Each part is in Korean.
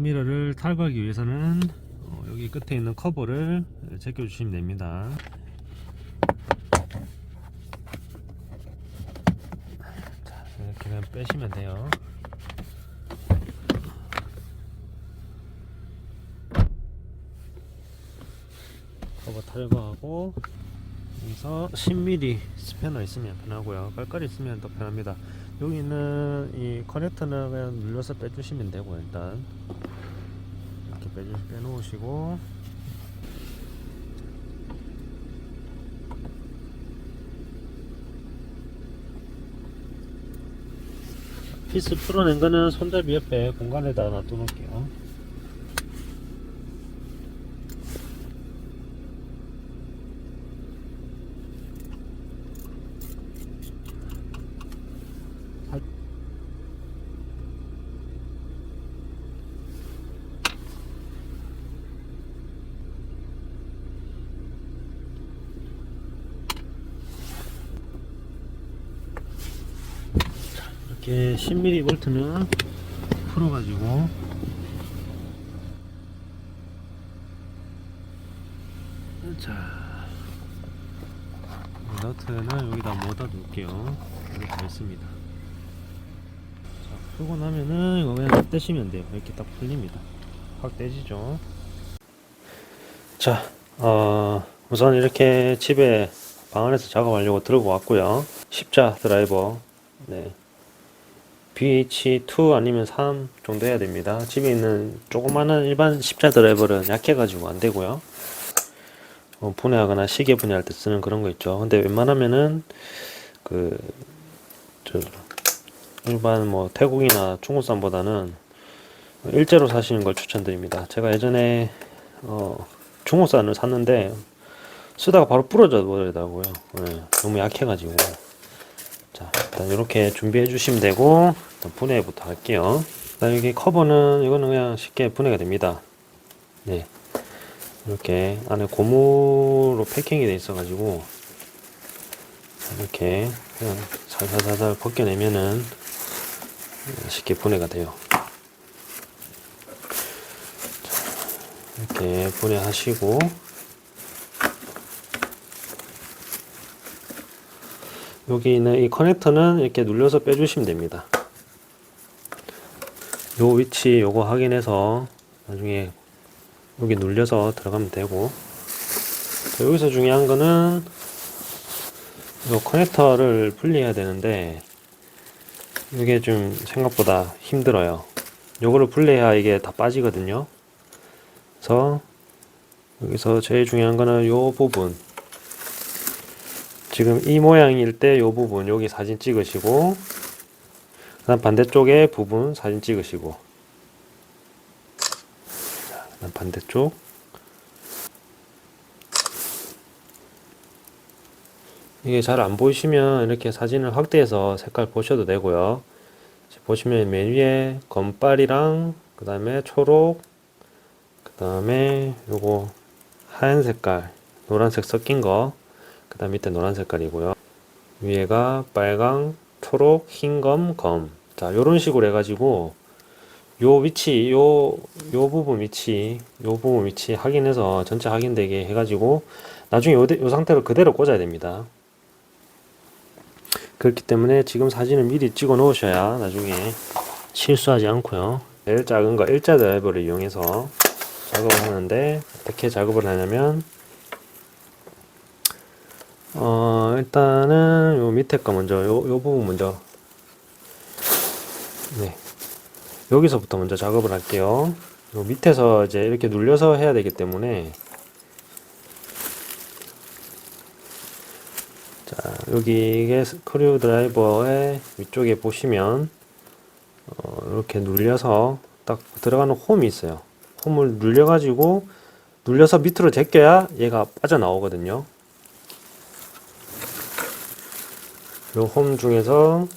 미러를 탈거하기 위해서는 어, 여기 끝에 있는 커버를 제껴 주시면 됩니다. 자, 이렇게 그냥 빼시면 돼요. 커버 탈거하고 여기서 10mm 스패너 있으면 편하고요. 깔깔이 있으면 더 편합니다. 여기 있는 이 커넥터는 그냥 눌러서 빼주시면 되고 일단 빼주, 빼놓으시고 피스 풀어낸 거는 손잡이 옆에 공간에다 놔둬 놓을게요. 이렇게 10mm 볼트는 풀어가지고. 자. 너트는 여기다 모아다 둘게요. 여기 다 있습니다. 자 풀고 나면은 이거 그냥 떼시면 돼요. 이렇게 딱 풀립니다. 확 떼지죠. 자 어, 우선 이렇게 집에 방 안에서 작업하려고 들고 왔고요. 십자 드라이버. 네 BH2 아니면 3 정도 해야 됩니다. 집에 있는 조그마한 일반 십자 드라이버는 약해가지고 안 되고요. 어, 분해하거나 시계 분해할 때 쓰는 그런 거 있죠. 근데 웬만하면은 그, 저, 일반 뭐 태국이나 중국산보다는 일제로 사시는 걸 추천드립니다. 제가 예전에 어, 중국산을 샀는데 쓰다가 바로 부러져 버리더라고요. 네, 너무 약해가지고. 자, 일단 이렇게 준비해 주시면 되고 일단 분해부터 할게요. 일단 여기 커버는 이거는 그냥 쉽게 분해가 됩니다. 네, 이렇게 안에 고무로 패킹이 돼 있어 가지고 이렇게 그냥 살살살살 벗겨내면은 쉽게 분해가 돼요. 자, 이렇게 분해하시고 여기 있는 이 커넥터는 이렇게 눌려서 빼주시면 됩니다. 요 위치 요거 확인해서 나중에 여기 눌려서 들어가면 되고 자, 여기서 중요한 거는 요 커넥터를 분리해야 되는데 이게 좀 생각보다 힘들어요. 요거를 분리해야 이게 다 빠지거든요. 그래서 여기서 제일 중요한 거는 요 부분 지금 이 모양일 때요 부분 여기 사진 찍으시고 그다음 반대쪽에 부분 사진 찍으시고. 자, 그다음 반대쪽. 이게 잘 안 보이시면 이렇게 사진을 확대해서 색깔 보셔도 되고요. 보시면 맨 위에 검빨이랑 그 다음에 초록 그 다음에 요거 하얀 색깔 노란색 섞인 거 그 다음 밑에 노란 색깔이고요. 위에가 빨강, 초록, 흰검, 검. 자, 요런 식으로 해가지고, 요 위치, 요, 요 부분 위치, 요 부분 위치 확인해서 전체 확인되게 해가지고, 나중에 요, 요 상태로 그대로 꽂아야 됩니다. 그렇기 때문에 지금 사진을 미리 찍어 놓으셔야 나중에 실수하지 않고요. 제일 작은 거 일자 드라이버를 이용해서 작업을 하는데, 어떻게 작업을 하냐면, 어, 일단은 요 밑에 거 먼저, 요, 요 부분 먼저. 네. 여기서부터 먼저 작업을 할게요. 요 밑에서 이제 이렇게 눌려서 해야 되기 때문에. 자, 여기 스크류 드라이버의 위쪽에 보시면, 어, 이렇게 눌려서 딱 들어가는 홈이 있어요. 홈을 눌려가지고, 눌려서 밑으로 제껴야 얘가 빠져나오거든요. 요 홈 중에서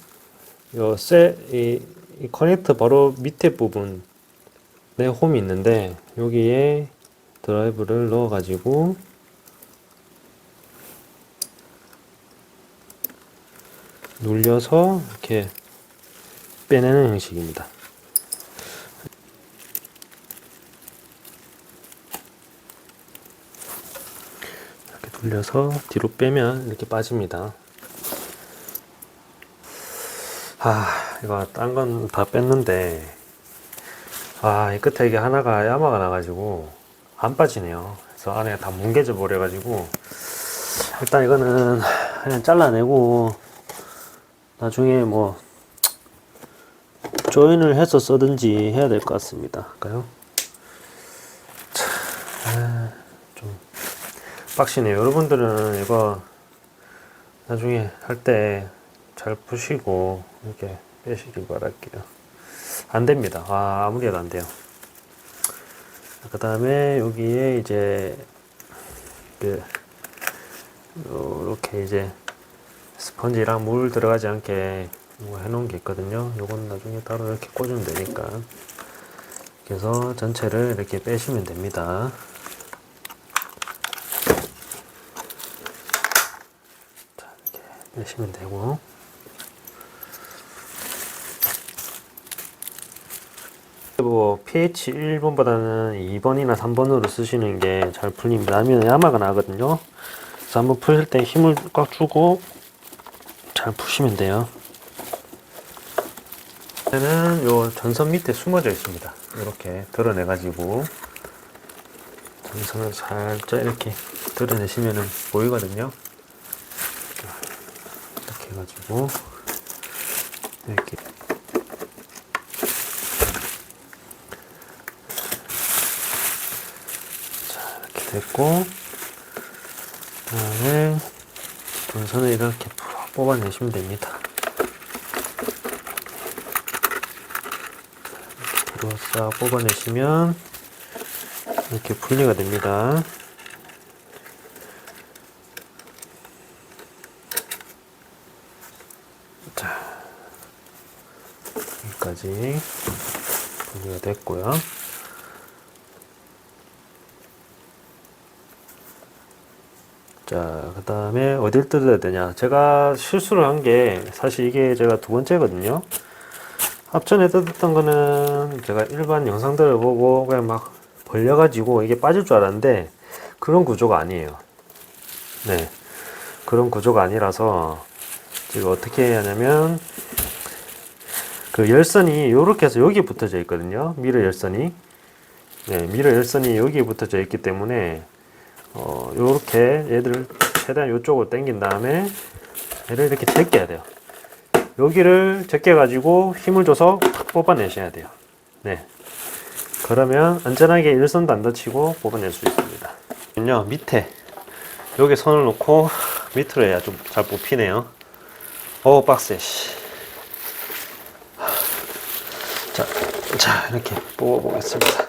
요셋이 이 커넥터 바로 밑에 부분 내 홈이 있는데 여기에 드라이브를 넣어 가지고 눌려서 이렇게 빼내는 형식입니다. 이렇게 돌려서 뒤로 빼면 이렇게 빠집니다. 아, 이거 딴 건 다 뺐는데, 아, 이 끝에 이게 하나가 야마가 나가지고 안 빠지네요. 그래서 안에 다 뭉개져 버려가지고, 일단 이거는 그냥 잘라내고, 나중에 뭐, 조인을 해서 써든지 해야 될 것 같습니다. 할까요? 자, 아, 좀 빡시네요. 여러분들은 이거 나중에 할 때 잘 푸시고 이렇게 빼시길 바랄게요. 안 됩니다. 아, 아무리 해도 안 돼요. 그 다음에 여기에 이제 그 이렇게 이제 스펀지랑 물 들어가지 않게 뭐 해놓은 게 있거든요. 요건 나중에 따로 이렇게 꽂으면 되니까. 그래서 전체를 이렇게 빼시면 됩니다. 자, 이렇게 빼시면 되고. 뭐 pH 1번보다는 2번이나 3번으로 쓰시는 게 잘 풀립니다. 아니면 야마가 나거든요. 그래서 한번 풀 때 힘을 꽉 주고 잘 푸시면 돼요. 얘는 요 전선 밑에 숨어져 있습니다. 이렇게 드러내 가지고 전선을 살짝 이렇게 드러내시면은 보이거든요. 이렇게 해가지고 이렇게 자 이렇게 됐고 그다음에 전선을 이렇게 뽑아내시면 됩니다. 뒤로 싹 뽑아내시면 이렇게 분리가 됩니다. 자, 여기까지 분리가 됐고요. 자, 그 다음에 어딜 뜯어야 되냐. 제가 실수를 한 게 사실 이게 제가 두 번째거든요. 앞전에 뜯었던 거는 제가 일반 영상들을 보고 그냥 막 벌려가지고 이게 빠질 줄 알았는데 그런 구조가 아니에요. 네. 그런 구조가 아니라서 지금 어떻게 해야 하냐면 그 열선이 이렇게 해서 여기 붙어져 있거든요. 미러 열선이. 네, 미러 열선이 여기 붙어져 있기 때문에 어, 요렇게 얘들 최대한 이쪽으로 당긴 다음에 얘를 이렇게 제껴야 돼요. 여기를 제껴 가지고 힘을 줘서 탁 뽑아내셔야 돼요. 네. 그러면 안전하게 일선도 안 다치고 뽑아낼 수 있습니다. 요 밑에 여기 선을 놓고 밑으로 해야 좀 잘 뽑히네요. 오 빡세. 씨. 자, 자 이렇게 뽑아보겠습니다.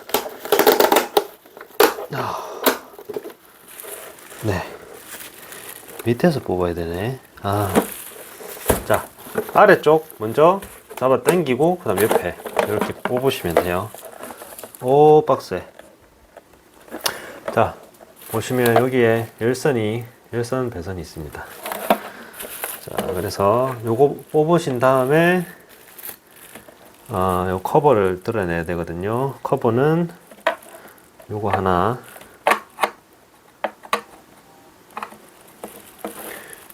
아. 네. 밑에서 뽑아야 되네. 아. 자, 아래쪽 먼저 잡아 당기고 그 다음 옆에 이렇게 뽑으시면 돼요. 오, 빡세. 자, 보시면 여기에 열선이 열선 배선이 있습니다. 자, 그래서 요거 뽑으신 다음에 아, 요 커버를 드러내야 되거든요. 커버는 요거 하나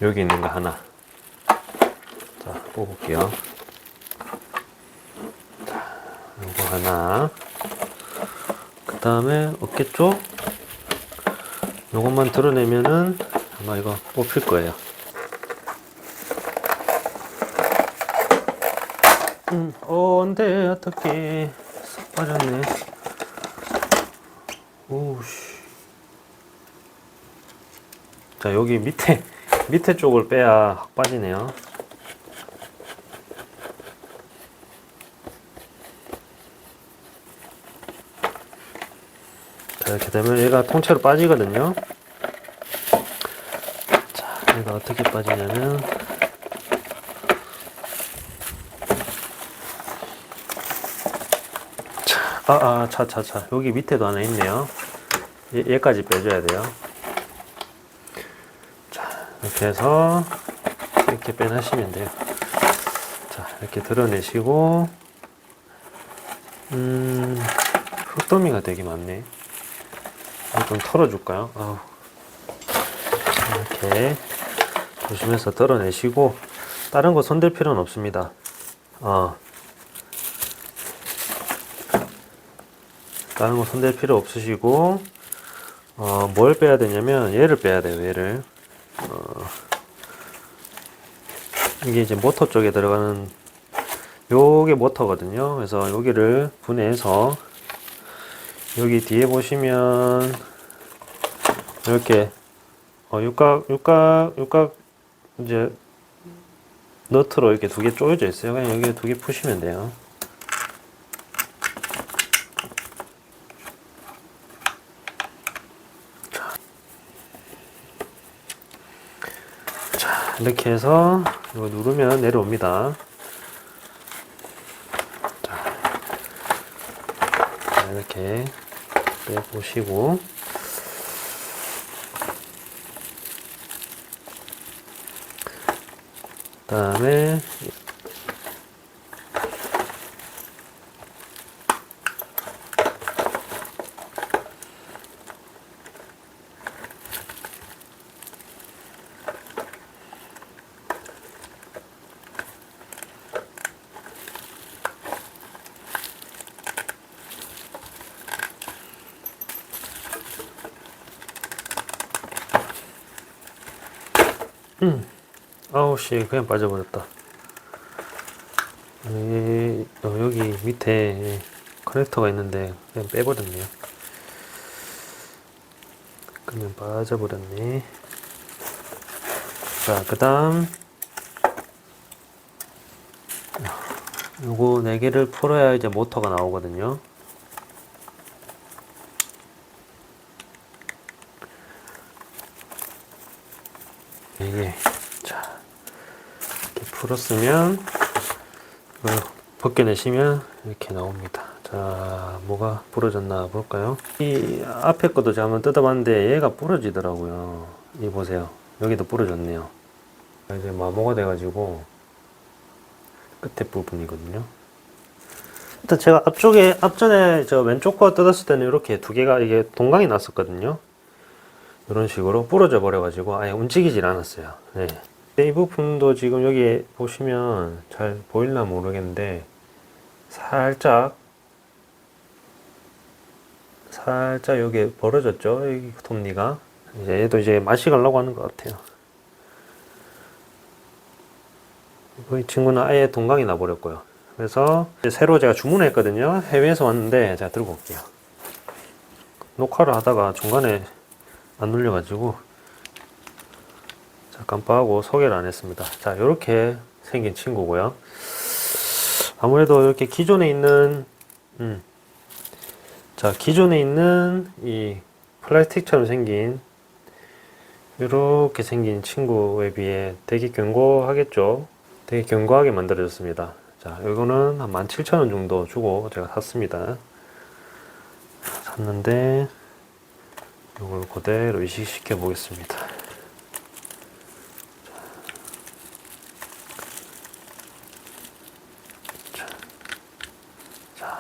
여기 있는 거 하나. 자 뽑을게요. 자 요거 하나. 그 다음에 어깨 쪽. 요것만 드러내면은 아마 이거 뽑힐 거예요. 음, 어, 안 돼 어떡해 싹 빠졌네. 오우씨. 자 여기 밑에 밑에 쪽을 빼야 확 빠지네요. 자, 이렇게 되면 얘가 통째로 빠지거든요. 자, 얘가 어떻게 빠지냐면, 자, 아, 아, 차, 차, 차. 여기 밑에도 하나 있네요. 얘, 얘까지 빼줘야 돼요. 이렇게 해서 이렇게 빼내시면 돼요. 자, 이렇게 드러내시고, 음, 흙더미가 되게 많네. 좀 털어줄까요? 아우. 이렇게 조심해서 덜어내시고 다른 거 손댈 필요는 없습니다. 어. 다른 거 손댈 필요 없으시고 어, 뭘 빼야 되냐면 얘를 빼야 돼요. 얘를 어, 이게 이제 모터 쪽에 들어가는 요게 모터거든요. 그래서 여기를 분해해서 여기 뒤에 보시면 이렇게 어, 육각 육각 육각 이제 너트로 이렇게 두개 쪼여져 있어요. 그냥 여기 두 개 푸시면 돼요. 이렇게 해서 이거 누르면 내려옵니다. 자, 자, 이렇게 빼보시고 그 다음에 아우 씨 그냥 빠져버렸다. 이, 어, 여기 밑에 커넥터가 있는데 그냥 빼버렸네요. 그냥 빠져버렸네. 자, 그 다음 요거 네 개를 풀어야 이제 모터가 나오거든요. 이게 자 이렇게 풀었으면 이걸 벗겨내시면 이렇게 나옵니다. 자 뭐가 부러졌나 볼까요? 이 앞에 것도 제가 한번 뜯어봤는데 얘가 부러지더라고요. 이 보세요. 여기도 부러졌네요. 이제 마모가 돼 가지고 끝에 부분이거든요. 일단 제가 앞쪽에 앞전에 저 왼쪽 거 뜯었을 때는 이렇게 두 개가 이게 동강이 났었거든요. 이런 식으로 부러져 버려 가지고 아예 움직이질 않았어요. 네. 이 부품도 지금 여기 보시면 잘 보일나 모르겠는데 살짝 살짝 여기 벌어졌죠. 여기 톱니가 이제 얘도 이제 맛이 가려고 하는 것 같아요. 이 친구는 아예 동강이 나버렸고요. 그래서 새로 제가 주문했거든요. 해외에서 왔는데 제가 들고 올게요. 녹화를 하다가 중간에 안 눌려가지고 자 깜빡하고 소개를 안 했습니다. 자 이렇게 생긴 친구고요. 아무래도 이렇게 기존에 있는 음, 자 기존에 있는 이 플라스틱처럼 생긴 이렇게 생긴 친구에 비해 되게 견고하겠죠. 되게 견고하게 만들어졌습니다. 자 이거는 한 17,000원 정도 주고 제가 샀습니다. 샀는데 이걸 그대로 이식시켜 보겠습니다.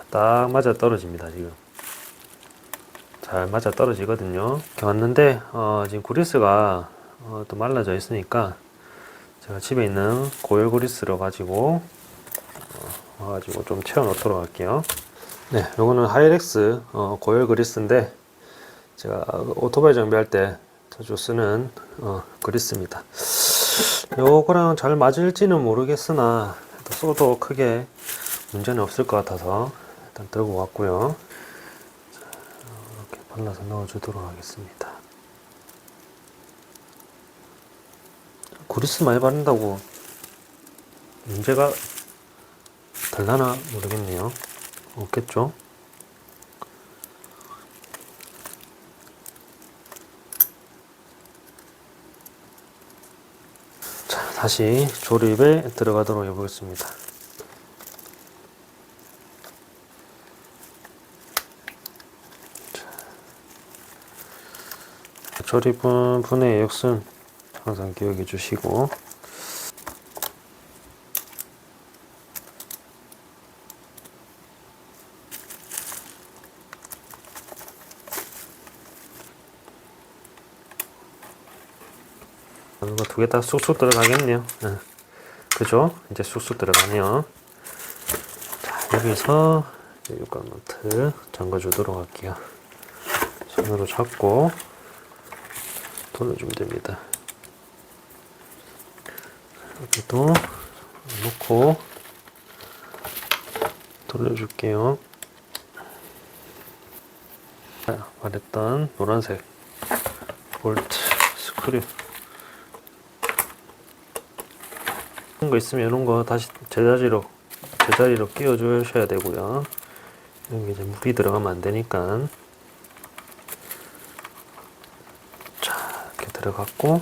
딱 맞아 떨어집니다, 지금. 잘 맞아 떨어지거든요. 왔는데, 어, 지금 그리스가 어, 또 말라져 있으니까 제가 집에 있는 고열 그리스로 가지고 어, 와가지고 좀 채워 놓도록 할게요. 네, 요거는 하이렉스 어, 고열 그리스인데 제가 오토바이 정비할 때 자주 쓰는 어, 그리스입니다. 요거랑 잘 맞을지는 모르겠으나 써도 크게 문제는 없을 것 같아서 일단 들고 왔고요. 자, 이렇게 발라서 넣어주도록 하겠습니다. 그리스 많이 바른다고 문제가 될라나 모르겠네요. 없겠죠? 자, 다시 조립에 들어가도록 해보겠습니다. 조립은 분해 역순 항상 기억해 주시고 저는 두개 다 쑥쑥 들어가겠네요. 예. 그죠? 이제 쑥쑥 들어가네요. 자, 여기서 육각 노트 잠가주도록 할게요. 손으로 잡고 돌려주면 됩니다. 여기도 놓고 돌려줄게요. 자, 말했던 노란색 볼트 스크류 이런 거 있으면 이런 거 다시 제자리로 제자리로 끼워 주셔야 되고요. 여기 이제 물이 들어가면 안 되니까 자 이렇게 들어갔고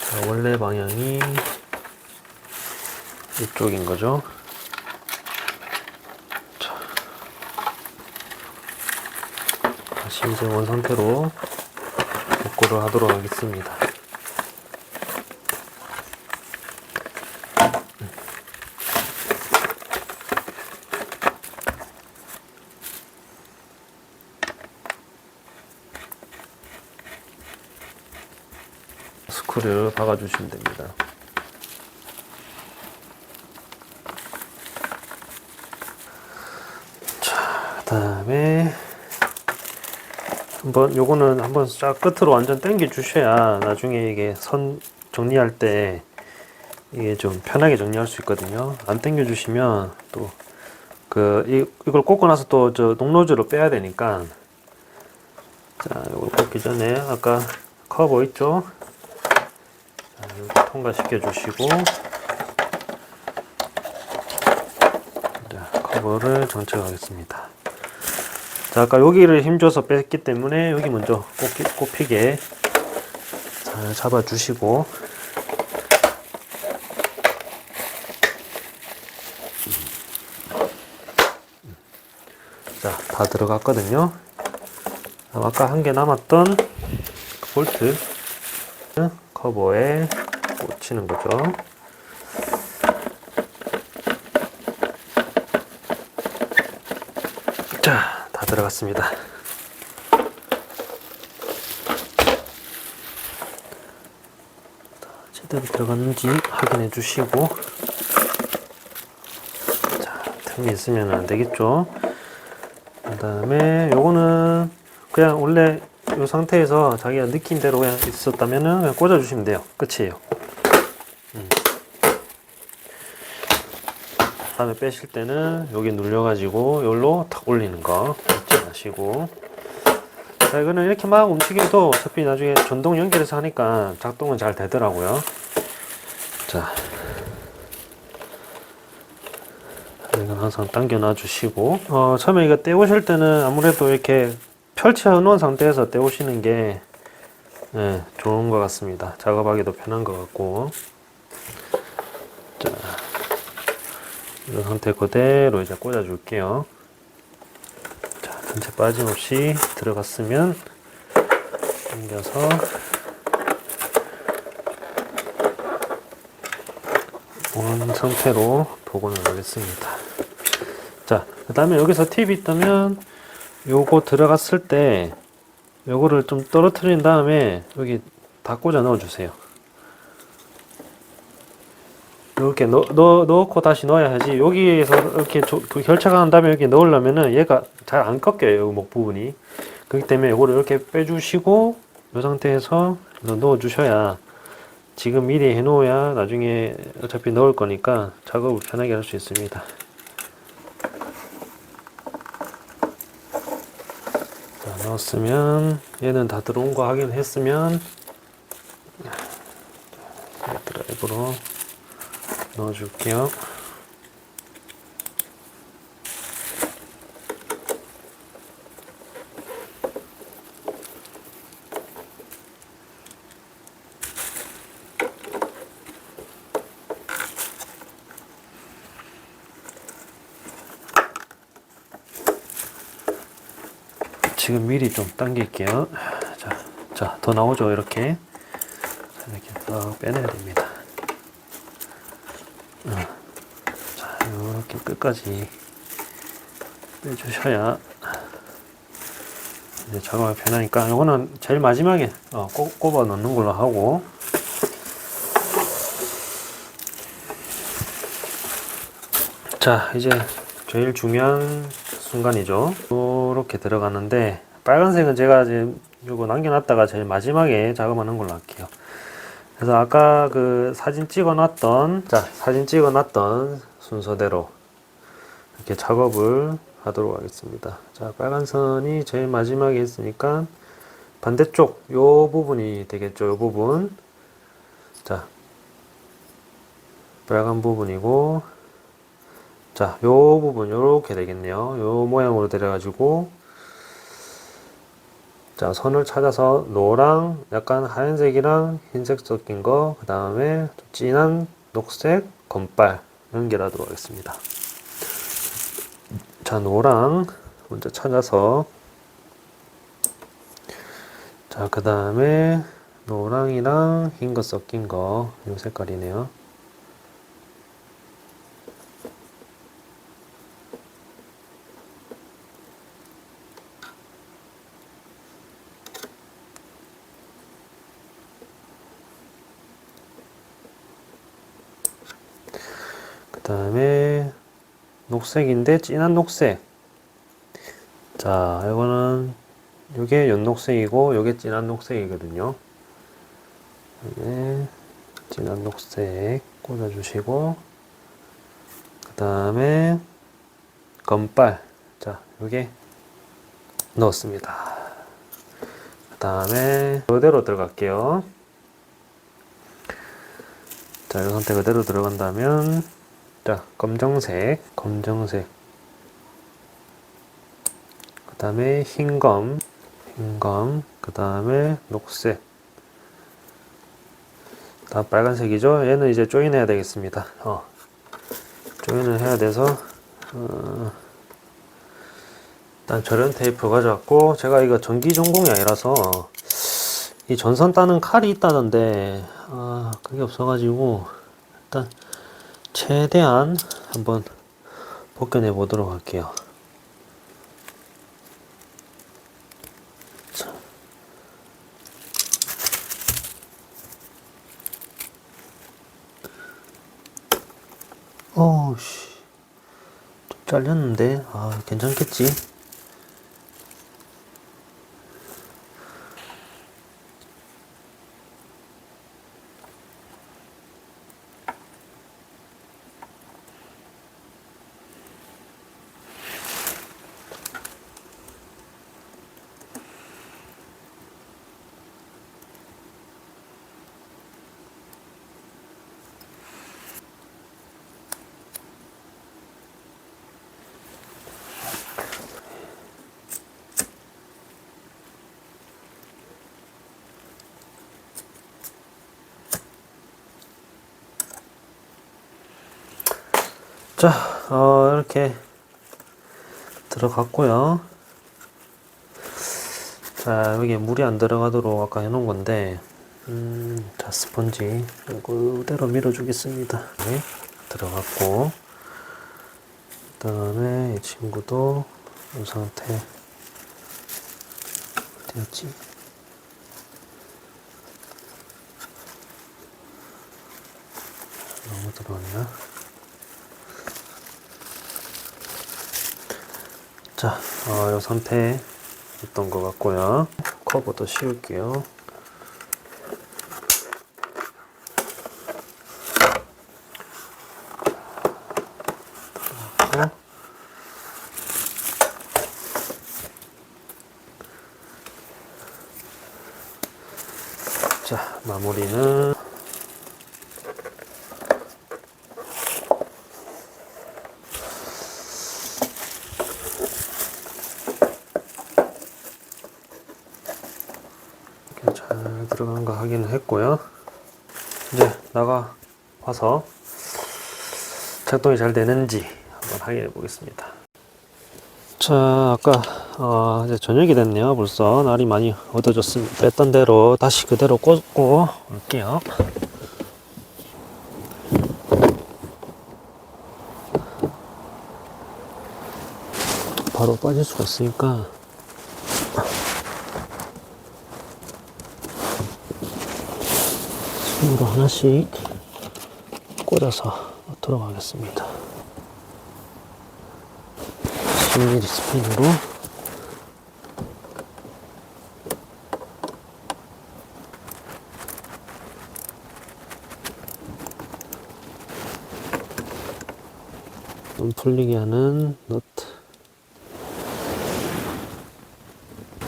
자 원래 방향이 이쪽인 거죠. 자 다시 이제 원 상태로 복구를 하도록 하겠습니다. 스크류를 박아주시면 됩니다. 자, 그 다음에 한번 요거는 한번 쫙 끝으로 완전 당겨 주셔야 나중에 이게 선 정리할 때 이게 좀 편하게 정리할 수 있거든요. 안 당겨 주시면 또 그 이걸 꽂고 나서 또 저 녹노즐을 빼야 되니까 자 이걸 꽂기 전에 아까 커버 있죠? 통과시켜 주시고 자, 커버를 장착하겠습니다. 자, 아까 여기를 힘줘서 뺐기 때문에 여기 먼저 꼽히, 꼽히게 잘 잡아주시고 자, 다 들어갔거든요. 아까 한 개 남았던 그 볼트 커버에 꽂히는 거죠. 자, 다 들어갔습니다. 자, 제대로 들어갔는지 확인해 주시고 자, 틈이 있으면 안 되겠죠. 그 다음에 요거는 그냥 원래 이 상태에서 자기가 느낀 대로 그냥 있었다면은 그냥 꽂아 주시면 돼요. 끝이에요. 다음에 빼실 때는 여기 눌려가지고 여기로 탁 올리는 거 잊지 마시고. 자 이거는 이렇게 막 움직여도 어차피 나중에 전동 연결해서 하니까 작동은 잘 되더라고요. 자 이건 항상 당겨 놔 주시고. 어, 처음에 이거 떼우실 때는 아무래도 이렇게 펼쳐 놓은 상태에서 떼우시는 게 예, 좋은 것 같습니다. 작업하기도 편한 것 같고. 자 이 상태 그대로 이제 꽂아 줄게요. 자, 전체 빠짐없이 들어갔으면 당겨서 온 상태로 복원을 하겠습니다. 자, 그 다음에 여기서 팁이 있다면 요거 들어갔을 때 요거를 좀 떨어뜨린 다음에 여기 다 꽂아 넣어 주세요. 이렇게 넣, 넣, 넣고 다시 넣어야 하지. 여기에서 이렇게 조, 그 결착을 한 다음에 여기 넣으려면은 얘가 잘 안 꺾여요 목 부분이. 그렇기 때문에 이거를 이렇게 빼주시고 이 상태에서 넣어 주셔야 지금 미리 해 놓아야 나중에 어차피 넣을 거니까 작업을 편하게 할 수 있습니다. 자 넣었으면 얘는 다 들어온 거 확인했으면 드라이브로 넣어줄게요. 지금 미리 좀 당길게요. 자, 자, 더 나오죠, 이렇게. 이렇게 더 빼내야 됩니다. 자, 이렇게 끝까지 빼주셔야 이제 작업하기 편하니까 이거는 제일 마지막에 어, 꼽, 꼽아 넣는 걸로 하고. 자 이제 제일 중요한 순간이죠. 이렇게 들어가는데 빨간색은 제가 지금 이거 남겨놨다가 제일 마지막에 작업하는 걸로 할게요. 그래서 아까 그 사진 찍어 놨던 자 사진 찍어 놨던 순서대로 이렇게 작업을 하도록 하겠습니다 자 빨간 선이 제일 마지막에 있으니까 반대쪽 요 부분이 되겠죠 요 부분 자 빨간 부분이고 자, 요 부분 요렇게 되겠네요. 요 모양으로 되어가지고 자, 선을 찾아서 노랑, 약간 하얀색이랑 흰색 섞인 거, 그 다음에 진한 녹색, 검빨 연결하도록 하겠습니다. 자, 노랑 먼저 찾아서 자, 그 다음에 노랑이랑 흰 거 섞인 거, 요 색깔이네요. 그 다음에 녹색인데 진한 녹색. 자 이거는 요게 연녹색이고 요게 진한 녹색이거든요. 이게 진한 녹색 꽂아주시고 그 다음에 검빨. 자 요게 넣었습니다. 그 다음에 그대로 들어갈게요. 자, 이 상태 그대로 들어간다면 자, 검정색, 검정색. 그 다음에 흰검, 흰검. 그 다음에 녹색. 다음 빨간색이죠. 얘는 이제 조인해야 되겠습니다. 어. 조인을 해야 돼서, 어, 일단 절연 테이프 가져왔고, 제가 이거 전기 전공이 아니라서, 이 전선 따는 칼이 있다던데, 아, 그게 없어가지고, 일단, 최대한 한번 벗겨내 보도록 할게요. 자. 어우씨. 좀 잘렸는데, 아, 괜찮겠지? 자, 어, 이렇게 들어갔고요. 자, 여기 물이 안 들어가도록 아까 해놓은 건데, 음, 자, 스펀지 그대로 밀어주겠습니다. 네, 들어갔고, 그 다음에 이 친구도 이 상태 어디였지? 너무 들어왔나? 자, 어, 이 상태 있던 것 같고요. 커버도 씌울게요. 자, 마무리는 따라서 작동이 잘 되는지 한번 확인해 보겠습니다. 자, 아까 어, 이제 저녁이 됐네요. 벌써 날이 많이 어두워졌습니다. 뺐던 대로 다시 그대로 꽂고 올게요. 바로 빠질 수가 있으니까 하나씩 꽂아서 넣도록 하겠습니다. 10mm 스푼으로 좀 풀리게 하는 너트.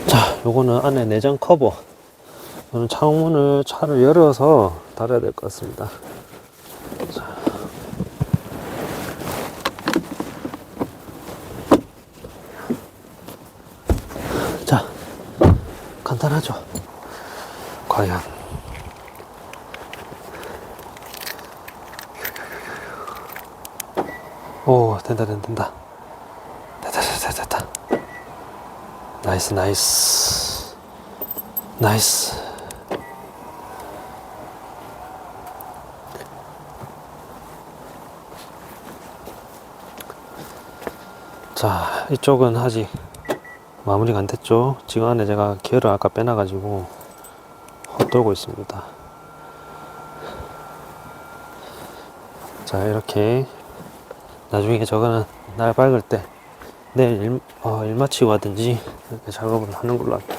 자, 요거는 안에 내장 커버. 저는 창문을 차를 열어서 달아야 될 것 같습니다. 간단하죠? 과연. 오, 된다, 된다, 된다. 됐다, 됐다, 됐다. 나이스, 나이스. 나이스. 자, 이쪽은 아직 마무리가 안 됐죠. 지금 안에 제가 기어를 아까 빼놔 가지고 헛돌고 있습니다. 자, 이렇게 나중에 저거는 날 밝을 때 내일 일, 어, 일 마치고 하든지 이렇게 작업을 하는 걸로 할게요.